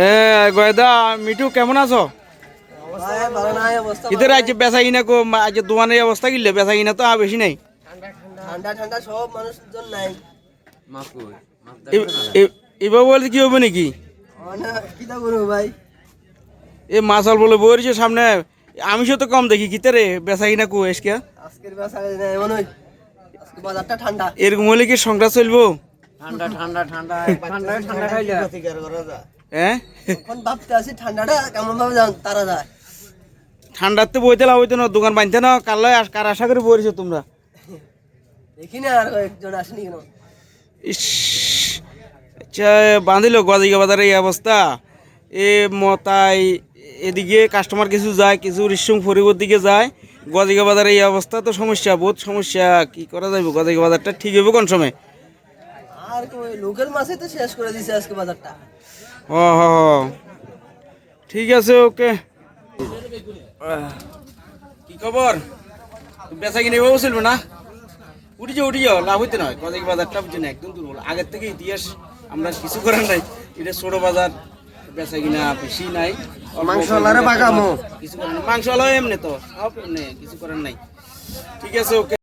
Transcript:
এ গয়দা মিঠু কেমন আছো? ইদের আজ বেচা কিনা কো আজ দোকানের অবস্থা কিনলে বেচা কিনা তো আর বেশি নাই। ঠান্ডা ঠান্ডা সব মানুষজন নাই। এ- এ- এবার বলতে কি হবে নাকি? ভাই? এ মাছাল বলে বইছে সামনে। আমি তো কম দেখি কিতে রে বেচা কিনা কো এসকে? আজকের বেচা এমন হই বাজারটা ঠান্ডা। এরকম হলে কি সংসার চলবো? ঠান্ডা ঠান্ডা ঠান্ডা ঠান্ডা ঠান্ডা খাইলে। হ্যাঁ? এখন ভাবতে আছি ঠান্ডাটা কেমন ভাবে তারা যায়। ঠান্ডাতে বইতে লাভ হইতো না দোকান বানতে না কালো কার আশা করে বইছো তোমরা। দেখি না আর একজন আসেনি কেন। ইস আচ্ছা বাঁধিল গজাইগা বাজারে এই অবস্থা। এ মতাই এদিকে কাস্টমার কিছু যায় কিছু রিসুম ফরিবর দিকে যায়। গজাইগা বাজারে এই অবস্থা তো সমস্যা বহুত সমস্যা। কি করা যাবে গজাইগা বাজারটা ঠিক হবে কোন সময়? আর ওই লোকাল মাছে তো শেষ করে দিছে আজকে বাজারটা। ও। ঠিক আছে ওকে। কি খবর? বেচা কিনে বসছিল না? উঠি যাও উঠি যাও লাভ হইতে নয়। গজাইগা বাজারটা বুঝি না একদম দুর্বল। আগের থেকে ইতিহাস আমরা কিছু করার নাই। এটা ছোট বাজার বেচা কিনা বেশি নাই। অল্প মাংস ওয়ালারে বাগামো। কিছু করার নাই। মাংস এমনি তো সব এমনি কিছু করার নাই। ঠিক আছে ওকে।